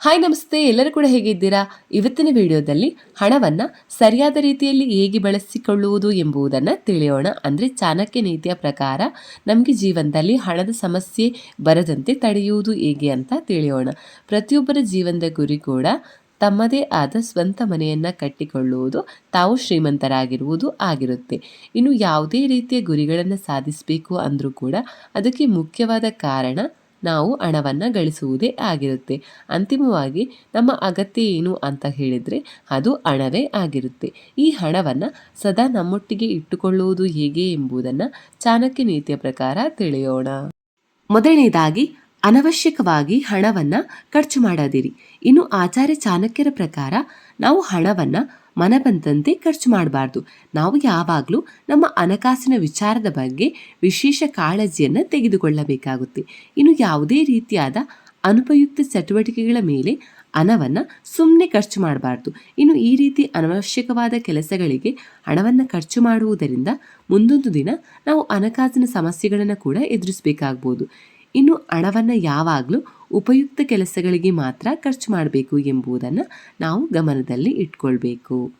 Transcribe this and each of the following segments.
Hi ನಮಸ್ತೆ, ಎಲ್ಲರೂ ಕೂಡ ಹೇಗಿದ್ದೀರಾ? ಇವತ್ತಿನ ವಿಡಿಯೋದಲ್ಲಿ ಹಣವನ್ನು ಸರಿಯಾದ ರೀತಿಯಲ್ಲಿ ಹೇಗೆ ಬಳಸಿಕೊಳ್ಳುವುದು ಎಂಬುದನ್ನು ತಿಳಿಯೋಣ. ಅಂದರೆ ಚಾಣಕ್ಯ ನೀತಿಯ ಪ್ರಕಾರ ನಮಗೆ ಜೀವನದಲ್ಲಿ ಹಣದ ಸಮಸ್ಯೆ ಬರದಂತೆ ತಡೆಯುವುದು ಹೇಗೆ ಅಂತ ತಿಳಿಯೋಣ. ಪ್ರತಿಯೊಬ್ಬರ ಜೀವನದ ಗುರಿ ಕೂಡ ತಮ್ಮದೇ ಆದ ಸ್ವಂತ ಮನೆಯನ್ನು ಕಟ್ಟಿಕೊಳ್ಳುವುದು, ತಾವು ಶ್ರೀಮಂತರಾಗಿರುವುದು ಆಗಿರುತ್ತೆ. ಇನ್ನು ಯಾವುದೇ ರೀತಿಯ ಗುರಿಗಳನ್ನು ಸಾಧಿಸಬೇಕು ಅಂದರೂ ಕೂಡ ಅದಕ್ಕೆ ಮುಖ್ಯವಾದ ಕಾರಣ ನಾವು ಹಣವನ್ನು ಗಳಿಸುವುದೇ ಆಗಿರುತ್ತೆ. ಅಂತಿಮವಾಗಿ ನಮ್ಮ ಅಗತ್ಯ ಏನು ಅಂತ ಹೇಳಿದರೆ ಅದು ಹಣವೇ ಆಗಿರುತ್ತೆ. ಈ ಹಣವನ್ನು ಸದಾ ನಮ್ಮೊಟ್ಟಿಗೆ ಇಟ್ಟುಕೊಳ್ಳುವುದು ಹೇಗೆ ಎಂಬುದನ್ನು ಚಾಣಕ್ಯ ನೀತಿಯ ಪ್ರಕಾರ ತಿಳಿಯೋಣ. ಮೊದಲನೇದಾಗಿ, ಅನವಶ್ಯಕವಾಗಿ ಹಣವನ್ನು ಖರ್ಚು ಮಾಡದಿರಿ. ಇನ್ನು ಆಚಾರ್ಯ ಚಾಣಕ್ಯರ ಪ್ರಕಾರ ನಾವು ಹಣವನ್ನು ಮನ ಬಂದಂತೆ ಖರ್ಚು ಮಾಡಬಾರ್ದು. ನಾವು ಯಾವಾಗಲೂ ನಮ್ಮ ಹಣಕಾಸಿನ ವಿಚಾರದ ಬಗ್ಗೆ ವಿಶೇಷ ಕಾಳಜಿಯನ್ನು ತೆಗೆದುಕೊಳ್ಳಬೇಕಾಗುತ್ತೆ. ಇನ್ನು ಯಾವುದೇ ರೀತಿಯಾದ ಅನುಪಯುಕ್ತ ಚಟುವಟಿಕೆಗಳ ಮೇಲೆ ಹಣವನ್ನು ಸುಮ್ಮನೆ ಖರ್ಚು ಮಾಡಬಾರ್ದು. ಇನ್ನು ಈ ರೀತಿ ಅನವಶ್ಯಕವಾದ ಕೆಲಸಗಳಿಗೆ ಹಣವನ್ನು ಖರ್ಚು ಮಾಡುವುದರಿಂದ ಮುಂದೊಂದು ದಿನ ನಾವು ಹಣಕಾಸಿನ ಸಮಸ್ಯೆಗಳನ್ನು ಕೂಡ ಎದುರಿಸಬೇಕಾಗ್ಬೋದು. ಇನ್ನು ಹಣವನ್ನು ಯಾವಾಗಲೂ ಉಪಯುಕ್ತ ಕೆಲಸಗಳಿಗೆ ಮಾತ್ರ ಖರ್ಚು ಮಾಡಬೇಕು ಎಂಬುದನ್ನು ನಾವು ಗಮನದಲ್ಲಿ ಇಟ್ಕೊಳ್ಬೇಕು.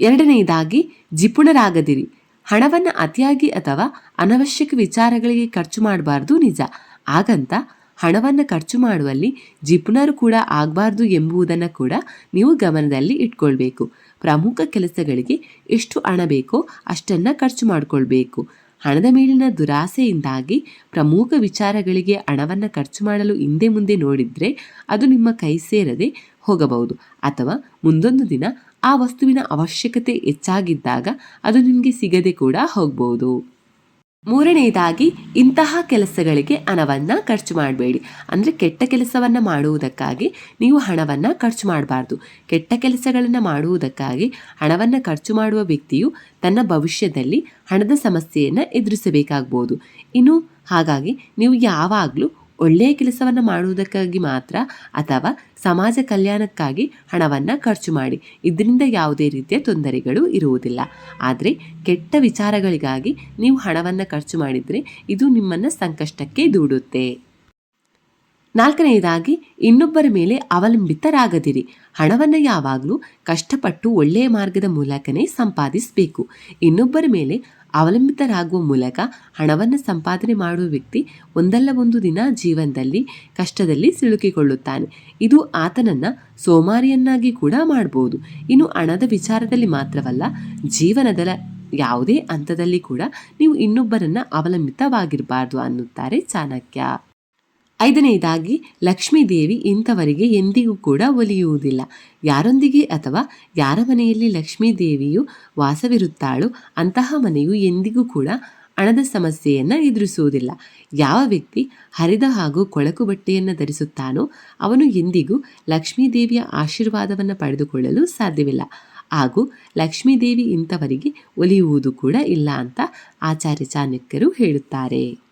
ಎರಡನೆಯದಾಗಿ ಜಿಪುಣರಾಗದಿರಿ. ಹಣವನ್ನು ಅತಿಯಾಗಿ ಅಥವಾ ಅನವಶ್ಯಕ ವಿಚಾರಗಳಿಗೆ ಖರ್ಚು ಮಾಡಬಾರ್ದು ನಿಜ. ಹಾಗಂತ, ಹಣವನ್ನು ಖರ್ಚು ಮಾಡುವಲ್ಲಿ ಜಿಪುಣರು ಕೂಡ ಆಗಬಾರ್ದು ಎಂಬುದನ್ನು ಕೂಡ ನೀವು ಗಮನದಲ್ಲಿ ಇಟ್ಕೊಳ್ಬೇಕು. ಪ್ರಮುಖ ಕೆಲಸಗಳಿಗೆ ಎಷ್ಟು ಹಣ ಬೇಕೋ ಅಷ್ಟನ್ನು ಖರ್ಚು ಮಾಡಿಕೊಳ್ಬೇಕು. ಹಣದ ಮೇಲಿನ ದುರಾಸೆಯಿಂದಾಗಿ ಪ್ರಮುಖ ವಿಚಾರಗಳಿಗೆ ಹಣವನ್ನು ಖರ್ಚು ಮಾಡಲು ಹಿಂದೆ ಮುಂದೆ ನೋಡಿದರೆ ಅದು ನಿಮ್ಮ ಕೈ ಸೇರದೆ ಹೋಗಬಹುದು. ಅಥವಾ ಮುಂದೊಂದು ದಿನ ಆ ವಸ್ತುವಿನ ಅವಶ್ಯಕತೆ ಹೆಚ್ಚಾಗಿದ್ದಾಗ ಅದು ನಿಮಗೆ ಸಿಗದೆ ಕೂಡ ಹೋಗ್ಬೋದು ಮೂರನೆಯದಾಗಿ ಇಂತಹ ಕೆಲಸಗಳಿಗೆ ಹಣವನ್ನು ಖರ್ಚು ಮಾಡಬೇಡಿ. ಅಂದರೆ ಕೆಟ್ಟ ಕೆಲಸವನ್ನು ಮಾಡುವುದಕ್ಕಾಗಿ ನೀವು ಹಣವನ್ನು ಖರ್ಚು ಮಾಡಬಾರ್ದು. ಕೆಟ್ಟ ಕೆಲಸಗಳನ್ನು ಮಾಡುವುದಕ್ಕಾಗಿ ಹಣವನ್ನು ಖರ್ಚು ಮಾಡುವ ವ್ಯಕ್ತಿಯು ತನ್ನ ಭವಿಷ್ಯದಲ್ಲಿ ಹಣದ ಸಮಸ್ಯೆಯನ್ನು ಎದುರಿಸಬೇಕಾಗ್ಬೋದು. ಇನ್ನು ಹಾಗಾಗಿ, ನೀವು ಯಾವಾಗಲೂ ಒಳ್ಳೆಯ ಕೆಲಸವನ್ನು ಮಾಡುವುದಕ್ಕಾಗಿ ಮಾತ್ರ ಅಥವಾ ಸಮಾಜ ಕಲ್ಯಾಣಕ್ಕಾಗಿ ಹಣವನ್ನು ಖರ್ಚು ಮಾಡಿ. ಇದರಿಂದ ಯಾವುದೇ ರೀತಿಯ ತೊಂದರೆಗಳು ಇರುವುದಿಲ್ಲ. ಆದರೆ ಕೆಟ್ಟ ವಿಚಾರಗಳಿಗಾಗಿ ನೀವು ಹಣವನ್ನು ಖರ್ಚು ಮಾಡಿದರೆ ಇದು ನಿಮ್ಮನ್ನು ಸಂಕಷ್ಟಕ್ಕೆ ದೂಡುತ್ತೆ. ನಾಲ್ಕನೆಯದಾಗಿ, ಇನ್ನೊಬ್ಬರ ಮೇಲೆ ಅವಲಂಬಿತರಾಗದಿರಿ. ಹಣವನ್ನು ಯಾವಾಗಲೂ ಕಷ್ಟಪಟ್ಟು ಒಳ್ಳೆಯ ಮಾರ್ಗದ ಮೂಲಕನೇ ಸಂಪಾದಿಸಬೇಕು. ಇನ್ನೊಬ್ಬರ ಮೇಲೆ ಅವಲಂಬಿತರಾಗುವ ಮೂಲಕ ಹಣವನ್ನು ಸಂಪಾದನೆ ಮಾಡುವ ವ್ಯಕ್ತಿ ಒಂದಲ್ಲ ಒಂದು ದಿನ ಜೀವನದಲ್ಲಿ, ಕಷ್ಟದಲ್ಲಿ ಸಿಲುಕಿಕೊಳ್ಳುತ್ತಾನೆ. ಇದು ಆತನನ್ನು ಸೋಮಾರಿಯನ್ನಾಗಿ ಕೂಡ ಮಾಡಬಹುದು ಇನ್ನು ಹಣದ ವಿಚಾರದಲ್ಲಿ ಮಾತ್ರವಲ್ಲ, ಜೀವನದ ಯಾವುದೇ ಹಂತದಲ್ಲಿ ಕೂಡ ನೀವು ಇನ್ನೊಬ್ಬರನ್ನು ಅವಲಂಬಿತವಾಗಿರಬಾರ್ದು ಅನ್ನುತ್ತಾರೆ ಚಾಣಕ್ಯ. ಐದನೆಯದಾಗಿ ಲಕ್ಷ್ಮೀದೇವಿ ಇಂಥವರಿಗೆ ಎಂದಿಗೂ ಕೂಡ ಒಲಿಯುವುದಿಲ್ಲ. ಯಾರೊಂದಿಗೆ ಅಥವಾ ಯಾರ ಮನೆಯಲ್ಲಿ ಲಕ್ಷ್ಮೀದೇವಿಯು ವಾಸವಿರುತ್ತಾಳೋ ಅಂತಹ ಮನೆಯು ಎಂದಿಗೂ ಕೂಡ ಹಣದ ಸಮಸ್ಯೆಯನ್ನು ಎದುರಿಸುವುದಿಲ್ಲ. ಯಾವ ವ್ಯಕ್ತಿ ಹರಿದ ಹಾಗೂ ಕೊಳಕು ಬಟ್ಟೆಯನ್ನು ಧರಿಸುತ್ತಾನೋ ಅವನು ಎಂದಿಗೂ ಲಕ್ಷ್ಮೀದೇವಿಯ ಆಶೀರ್ವಾದವನ್ನು ಪಡೆದುಕೊಳ್ಳಲು ಸಾಧ್ಯವಿಲ್ಲ. ಹಾಗೂ ಲಕ್ಷ್ಮೀದೇವಿ ಇಂಥವರಿಗೆ ಒಲಿಯುವುದು ಕೂಡ ಇಲ್ಲ ಅಂತ ಆಚಾರ್ಯ ಚಾಣಕ್ಯರು ಹೇಳುತ್ತಾರೆ.